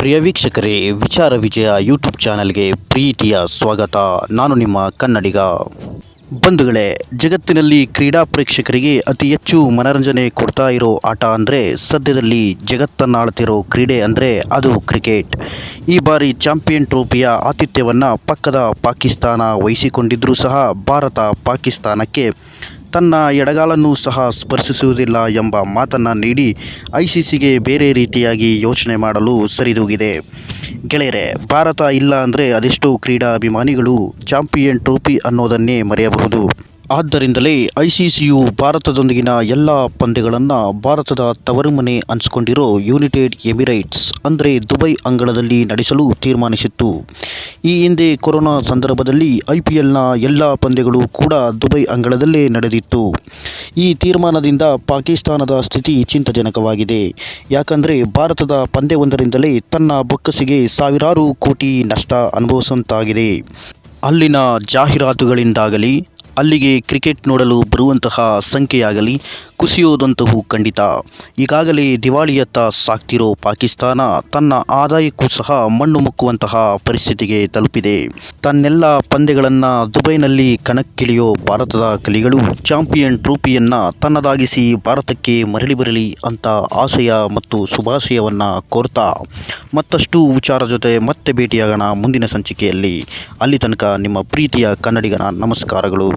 ಪ್ರಿಯ ವೀಕ್ಷಕರೇ, ವಿಚಾರ ವಿಜಯ ಯೂಟ್ಯೂಬ್ ಚಾನಲ್ಗೆ ಪ್ರೀತಿಯ ಸ್ವಾಗತ. ನಾನು ನಿಮ್ಮ ಕನ್ನಡಿಗ. ಬಂಧುಗಳೇ, ಜಗತ್ತಿನಲ್ಲಿ ಕ್ರೀಡಾ ಪ್ರೇಕ್ಷಕರಿಗೆ ಅತಿ ಹೆಚ್ಚು ಮನರಂಜನೆ ಕೊಡ್ತಾ ಇರೋ ಆಟ ಅಂದರೆ ಸದ್ಯದಲ್ಲಿ ಜಗತ್ತನ್ನಾಳ್ತಿರೋ ಕ್ರೀಡೆ ಅಂದರೆ ಅದು ಕ್ರಿಕೆಟ್. ಈ ಬಾರಿ ಚಾಂಪಿಯನ್ ಟ್ರೋಫಿಯ ಆತಿಥ್ಯವನ್ನು ಪಕ್ಕದ ಪಾಕಿಸ್ತಾನ ವಹಿಸಿಕೊಂಡಿದ್ದರೂ ಸಹ ಭಾರತ ಪಾಕಿಸ್ತಾನಕ್ಕೆ ತನ್ನ ಎಡಗಾಲನ್ನು ಸಹ ಸ್ಪರ್ಶಿಸುವುದಿಲ್ಲ ಎಂಬ ಮಾತನ್ನು ನೀಡಿ ಐಸಿಸಿಗೆ ಬೇರೆ ರೀತಿಯಾಗಿ ಯೋಚನೆ ಮಾಡಲು ಸರಿದೂಗಿದೆ. ಗೆಳೆಯರೆ, ಭಾರತ ಇಲ್ಲ ಅಂದರೆ ಅದೆಷ್ಟೋ ಕ್ರೀಡಾ ಅಭಿಮಾನಿಗಳು ಚಾಂಪಿಯನ್ ಟ್ರೋಫಿ ಅನ್ನೋದನ್ನೇ ಮರೆಯಬಹುದು. ಆದ್ದರಿಂದಲೇ ಐಸಿಸಿಯು ಭಾರತದೊಂದಿಗಿನ ಎಲ್ಲ ಪಂದ್ಯಗಳನ್ನು ಭಾರತದ ತವರುಮನೆ ಅನಿಸ್ಕೊಂಡಿರೋ ಯುನೈಟೆಡ್ ಎಮಿರೇಟ್ಸ್, ಅಂದರೆ ದುಬೈ ಅಂಗಳದಲ್ಲಿ ನಡೆಸಲು ತೀರ್ಮಾನಿಸಿತ್ತು. ಈ ಹಿಂದೆ ಕೊರೋನಾ ಸಂದರ್ಭದಲ್ಲಿ ಐ ಪಿ ಎಲ್ನ ಎಲ್ಲ ಪಂದ್ಯಗಳು ಕೂಡ ದುಬೈ ಅಂಗಳದಲ್ಲೇ ನಡೆದಿತ್ತು. ಈ ತೀರ್ಮಾನದಿಂದ ಪಾಕಿಸ್ತಾನದ ಸ್ಥಿತಿ ಚಿಂತಾಜನಕವಾಗಿದೆ. ಯಾಕಂದರೆ ಭಾರತದ ಪಂದ್ಯವೊಂದರಿಂದಲೇ ತನ್ನ ಬೊಕ್ಕಸಿಗೆ ಸಾವಿರಾರು ಕೋಟಿ ನಷ್ಟ ಅನುಭವಿಸುವಂತಾಗಿದೆ. ಅಲ್ಲಿನ ಜಾಹೀರಾತುಗಳಿಂದಾಗಲಿ ಅಲ್ಲಿಗೆ ಕ್ರಿಕೆಟ್ ನೋಡಲು ಬರುವಂತಹ ಸಂಖ್ಯೆಯಾಗಲಿ. ಕುಸಿಯೋದಂತಹೂ ಖಂಡಿತ. ಈಗಾಗಲೇ ದಿವಾಳಿಯತ್ತ ಸಾಕ್ತಿರೋ ಪಾಕಿಸ್ತಾನ ತನ್ನ ಆದಾಯಕ್ಕೂ ಸಹ ಮಣ್ಣು ಮುಕ್ಕುವಂತಹ ಪರಿಸ್ಥಿತಿಗೆ ತಲುಪಿದೆ. ತನ್ನೆಲ್ಲ ಪಂದ್ಯಗಳನ್ನು ದುಬೈನಲ್ಲಿ ಕಣಕ್ಕಿಳಿಯೋ ಭಾರತದ ಕಲಿಗಳು ಚಾಂಪಿಯನ್ ಟ್ರೋಫಿಯನ್ನು ತನ್ನದಾಗಿಸಿ ಭಾರತಕ್ಕೆ ಮರಳಿ ಬರಲಿ ಅಂತ ಆಶಯ ಮತ್ತು ಶುಭಾಶಯವನ್ನು ಕೋರ್ತಾ. ಮತ್ತಷ್ಟು ವಿಚಾರ ಜೊತೆ ಮತ್ತೆ ಭೇಟಿಯಾಗೋಣ ಮುಂದಿನ ಸಂಚಿಕೆಯಲ್ಲಿ. ಅಲ್ಲಿ ತನಕ ನಿಮ್ಮ ಪ್ರೀತಿಯ ಕನ್ನಡಿಗನ ನಮಸ್ಕಾರಗಳು.